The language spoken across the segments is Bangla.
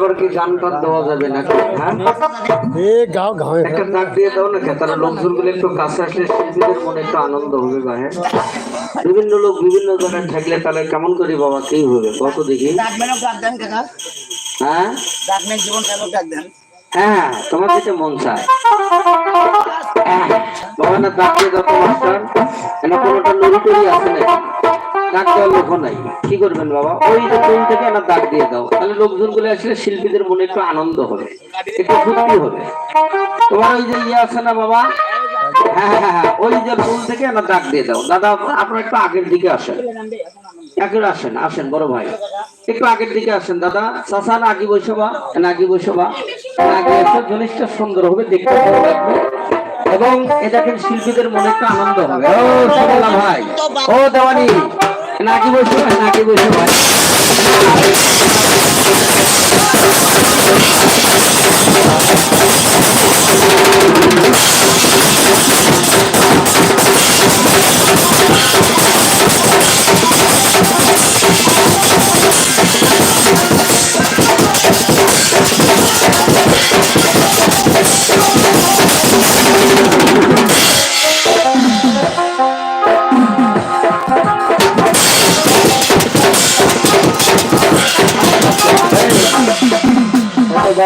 এবার কি গান টান দেওয়া যাবে নাকি? হ্যাঁ? এ গাও গাও একটা ডাক দিয়ে দাও না তারা লোকজনগুলো একটু কাছে আসলে শিল্পীদের মনে একটু আনন্দ হবে বা হ্যাঁ? বিভিন্ন লোক বিভিন্ন জায়গায় থাকলে তাহলে কেমন করি বাবা কি হবে? কত দেখি? হ্যাঁ? হ্যাঁ তোমার যেটা মন চায়। হ্যাঁ, বাবা না ডাক দিয়ে দাও তো মাস্টার এনে কোনোটা লড়ি আছে নাকি? দেওয়ার লোক নাই। কি করবেন বাবা? ওই যে থেকে ডাক দিয়ে দাও। তাহলে লোকজনগুলো আসলে শিল্পীদের মনে একটু আনন্দ হবে, একটু ফুর্তি হবে। তোমার ওই যে ইয়ে আছে না বাবা? হ্যাঁ হ্যাঁ হ্যাঁ ওই যে ফুল থেকে দিয়ে দাও। দাদা, আপনার একটু আগের দিকে আসেন। আসেন আসেন, বড় ভাই। একটু আগের দিকে আসেন, দাদা। চাষা না আগে বসে বা। না আগে এসে জিনিসটা সুন্দর হবে, দেখতে ভালো লাগবে। এবং এ দেখেন শিল্পীদের মনে একটা আনন্দ হবে। ও সরলা ভাই। ও, দেওয়ানি। না আগে বসে ভাই না বসে ভাই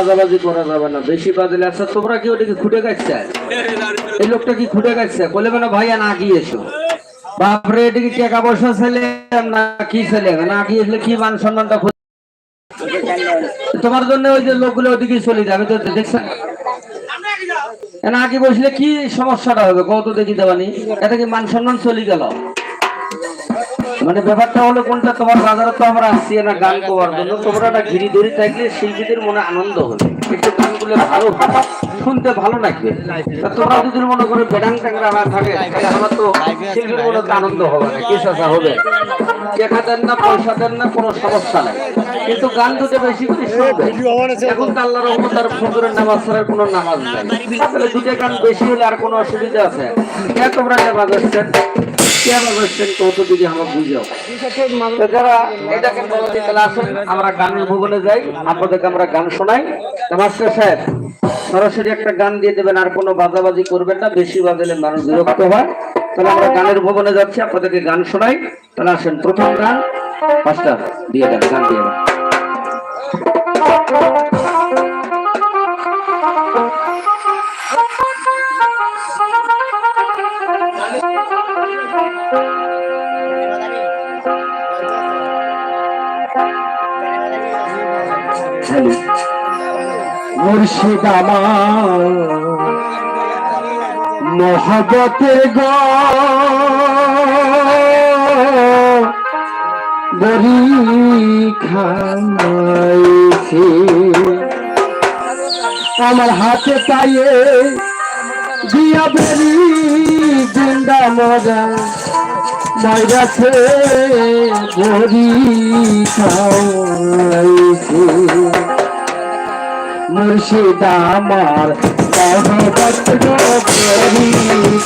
বাজাবাজি করা যাবে না। বেশি বাজলে আচ্ছা তোমরা কি ওটাকে খুঁটে গাচ্ছে এই লোকটা কি খুঁটে গাচ্ছে বলে মানে ভাইয়া না গিয়ে এসো বাপরে, এটা কি টাকা পয়সা ছেলে না কি ছেলে? না গিয়ে এসলে কি মান সম্মানটা তোমার জন্য ওই যে লোকগুলো ওদিকে চলে যাবে তো দেখছেন না। আগে বসলে কি সমস্যাটা হবে? কত দেখি দেওয়ানি এটা কি মান সম্মান চলে গেল? মানে ব্যাপারটা হলো কোনটা? তোমার বাজারে তো আমরা আসছি না গান করার জন্য। তোমরা একটা ঘিরি ধরি থাকলে শিল্পীদের মনে আনন্দ হবে। একটু গানগুলো ভালো হবে, শুনতে ভালো লাগবে তোমরা যদি মনে করে বেডাং না থাকে আমার তো মনে আনন্দ হবে না, কি হবে? টাকা দেন না, পয়সা দেন না, কোনো সমস্যা নাই। কিন্তু গান বেশি করে শুনবে এখন তো আল্লাহ রহমত আর ফজরের নামাজ ছাড়া কোনো নামাজ নাই। তাহলে দুটো গান বেশি হলে আর কোনো অসুবিধা আছে? কে তোমরা আমরা আমরা গানের ভুবনে যাই, আপনাদেরকে আমরা গান শোনাই। মাস্টার সাহেব সরাসরি একটা গান দিয়ে দেবেন, আর কোনো বাজাবাজি করবেন না, বেশি বাজালে মানুষ বিরক্ত হয়। তাহলে আমরা গানের ভবনে যাচ্ছি, আপনাদেরকে গান শোনাই। তাহলে আসেন প্রথম গান মাস্টার দিয়ে দেন, গান দিয়ে দেন। মুর্শিদ আমার। মোহবতের গ বরি খাইছে আমার হাতে পায়ে দিয়া বেরি জিন্দা মজা ময়রাছে বরি খাইছে মুর্শিদ আমার মহবত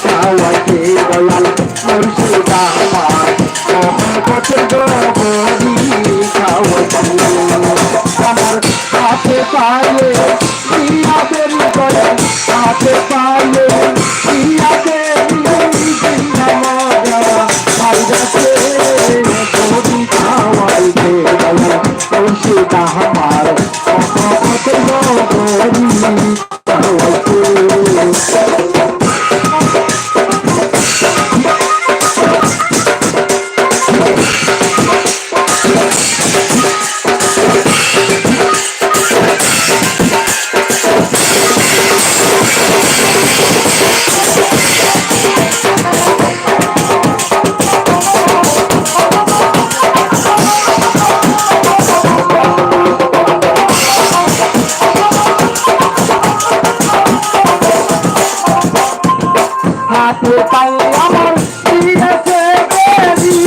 কাওয়াতে দয়াল মুর্শিদ আমার মহবত কাওয়াতে আমার হাতে পায়ে হাতে পায়ে হাতে পায়ে আমার দিয়েছে বেরি।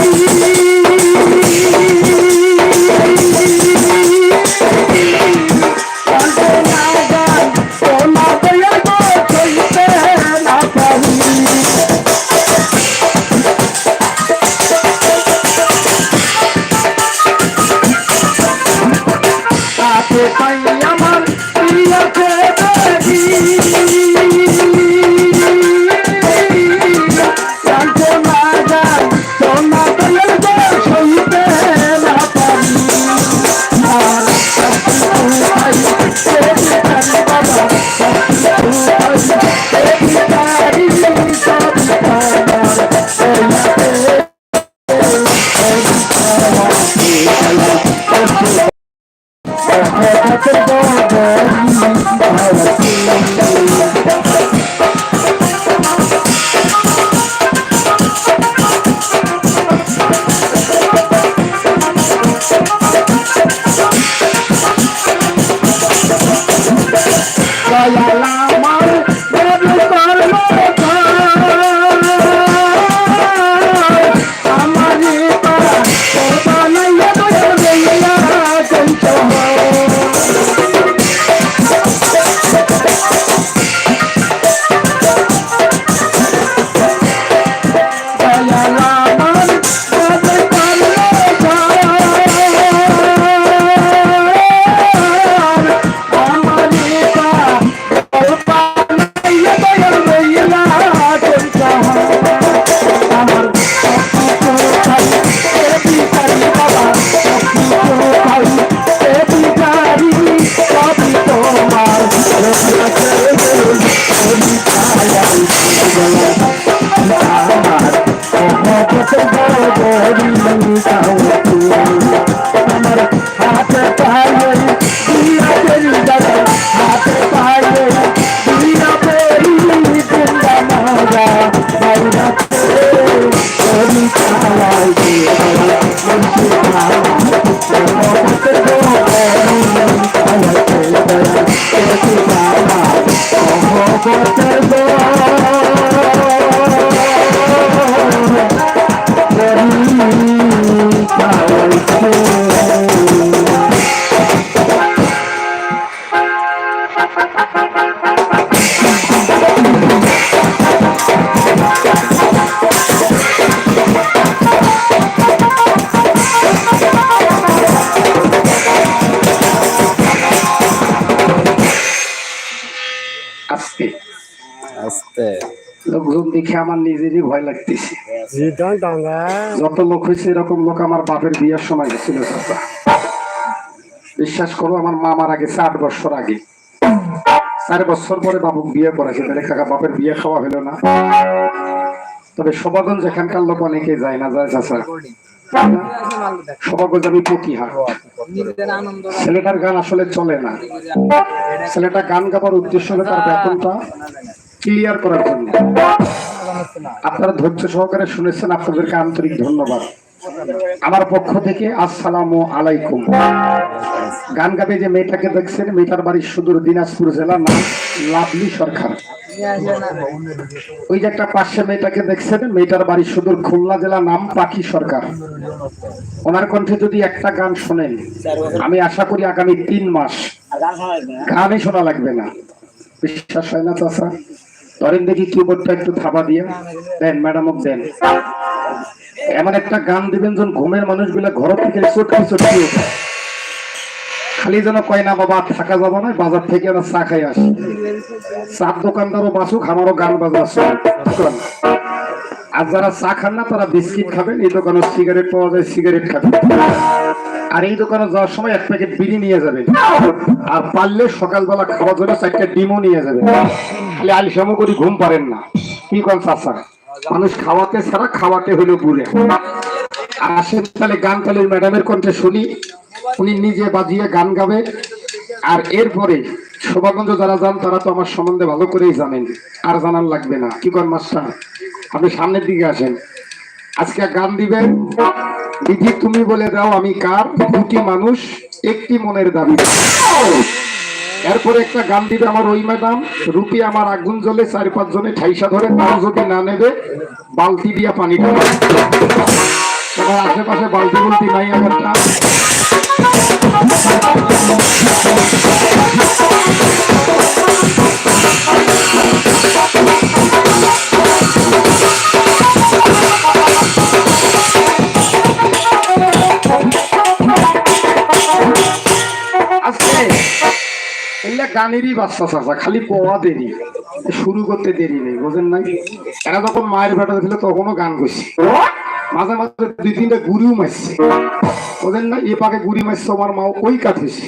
Bye. আমার নিজেরই ভয় লাগতেছে। যত লোক হয়েছে এরকম লোক আমার বাপের বিয়ের সময় গেছিল বিশ্বাস করো আমার মা মারা গেছে আট বছর আগে। চার বছর পরে বাবুক বিয়ে করেছে তাহলে কাকা বাপের বিয়ে খাওয়া হলো না। তবে সবাগঞ্জ যেখানকার লোক অনেকে যায় না যায় চাচা। সবাগঞ্জ আমি পকিহাট ছেলেটার গান আসলে চলে না। ছেলেটা গান গাবার উদ্দেশ্য হলো তার বেতনটা। ক্লিয়ার করার জন্য। আপনারা ধৈর্য সহকারে শুনেছেন, আপনাদেরকে আন্তরিক ধন্যবাদ। আমার পক্ষ থেকে আসসালামু আলাইকুম। গান গাবে যে মেয়েটাকে দেখছেন, মেয়েটার বাড়ি সুদূর দিনাজপুর জেলা, নাম লাভলি সরকার। ওই যে একটা পাশে মেয়েটাকে দেখছেন, মেয়েটার বাড়ি সুদূর খুলনা জেলা, নাম পাখি সরকার। ওনার কণ্ঠে যদি একটা গান শোনেন, আমি আশা করি আগামী তিন মাস গানই শোনা লাগবে না। বিশ্বাস হয় না চাষা ধরেন দেখি কিবোর্ডটা একটু থাবা দিয়ে। দেন ম্যাডাম দেন। এমন একটা গান দিবেন যখন ঘুমের মানুষগুলো ঘর থেকে চটকি ওঠে খালি যেন কয় না, বাবা, থাকা যাব না, বাজার থেকে আমরা চা খাই আসি। চার দোকানদারও বাসুক, আমারও গান বাজা আর যারা চা খান না, তারা বিস্কিট খাবেন। এই দোকানে সিগারেট পাওয়া যায় সিগারেট খাবেন। আর এই দোকানে যাওয়ার সময় এক প্যাকেট বিড়ি নিয়ে যাবেন আর পারলে সকালবেলা খাওয়ার জন্য চারটা ডিমও নিয়ে যাবেন খালি আলিসামো করি ঘুম পারেন না। কি কন চাষা মানুষ খাওয়াতে ছাড়া খাওয়াতে হইল বুড়ে আর আসেন তাহলে গান তাহলে ম্যাডামের কণ্ঠে শুনি। উনি নিজে বাজিয়ে গান গাবে। আর এরপরে শোভাগঞ্জ যারা যান, তারা তো আমার সম্বন্ধে ভালো করেই জানেন। আর জানার লাগবে না। কি কন মাস্টার? আপনি সামনের দিকে আসেন। আজকে গান দিবেন। বিধি তুমি বলে দাও আমি কার? দুটি মানুষ, একটি মনের দাবি। এরপরে একটা গান দিবে আমার ওই ম্যাডাম। রুপি আমার আগুন জ্বলে চার পাঁচ জনে ঠাইসা ধরে তাও যদি না নেবে, বালতি দিয়া পানি আশেপাশে বালতি বলতি নাই আমারটা গানেরই বাচ্চা চাচা, খালি পড়া দেরি। শুরু করতে দেরি নেই, বোঝেন নাই? এরা যখন মায়ের ভেটা ছিল, তখনও গান করছি। মাঝে মাঝে দুই তিনটা গুড়িও মারছে। বোঝেন না এ পাকে গুড়ি মারছে আমার মা ওই কাঠেছে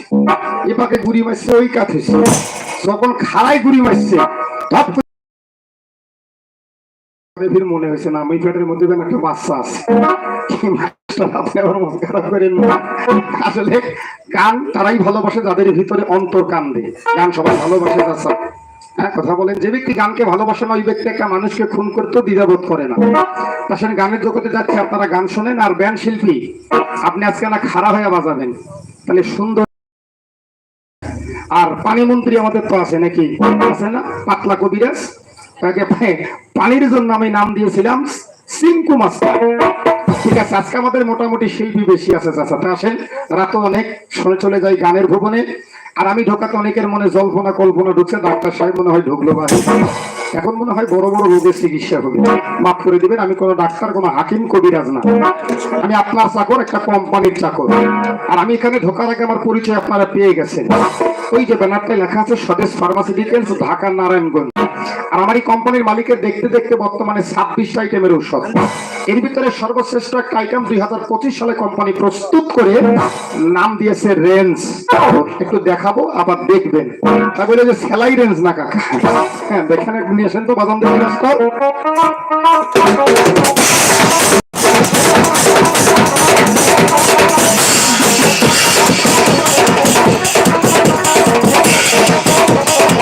এ পাকে গুড়ি মারছে, ওই কাঠেছে যখন খাড়াই গুড়ি মারছে মনে হয়েছে না? আমি পেটের মধ্যে একটা বাচ্চা আছে। আসলে গান তারাই ভালোবাসে, যাদের ভিতরে অন্তর কান্দে গান সবাই ভালোবাসে চাচা হ্যাঁ কথা বলেন, যে ব্যক্তি গানকে ভালোবাসে না, ওই ব্যক্তি একটা মানুষকে খুন করতেও দ্বিধাবোধ করে না। আসলে গানের জগতে যাচ্ছে, আপনারা গান শোনেন আর ব্যান্ড শিল্পী, আপনি আজকে না খারাপ হয়ে বাজাবেন। তাহলে সুন্দর। আর পানি মন্ত্রী আমাদের তো আছে নাকি? আছে না? পাতলা কবিরাজ। তাকে পানির জন্য আমি নাম দিয়েছিলাম সিঙ্কু মাস্টার। ঠিক আছে, আজকে আমাদের মোটামুটি শিল্পী বেশি আছে চাচা। তা আসেন রাতও অনেক শুনে চলে যাই গানের ভুবনে। আর আমি ঢোকাতে অনেকের মনে জল্পনা কল্পনা ঢুকছে, ডাক্তার সাহেব মনে হয় ঢুকলো বাড়ি এখন মনে হয় বড় বড় রোগের চিকিৎসা হবে। মাফ করে দিবেন, আমি কোনো ডাক্তার, কোনো হাকিম, কবিরাজ না। আমি আপনার চাকর, একটা কোম্পানির চাকর। আর আমি এখানে ঢোকার আগে আমার পরিচয় আপনারা পেয়ে গেছেন। ওই যে ব্যানারটায় লেখা আছে, স্বদেশ ফার্মাসিউটিক্যালস ঢাকা, নারায়ণগঞ্জ। আর আমার এই কোম্পানির মালিকের দেখতে দেখতে বর্তমানে ছাব্বিশ আইটেমের ঔষধ। এর ভিতরে সর্বশ্রেষ্ঠ একটা আইটেম দুই হাজার পঁচিশ সালে কোম্পানি প্রস্তুত করে নাম দিয়েছে রেঞ্জ। একটু দেখাবো, আবার দেখবেন। তা বলে যে সেলাই রেঞ্জ না কাকা। হ্যাঁ দেখেন নিয়ে আসেন তো, বাদাম দেখে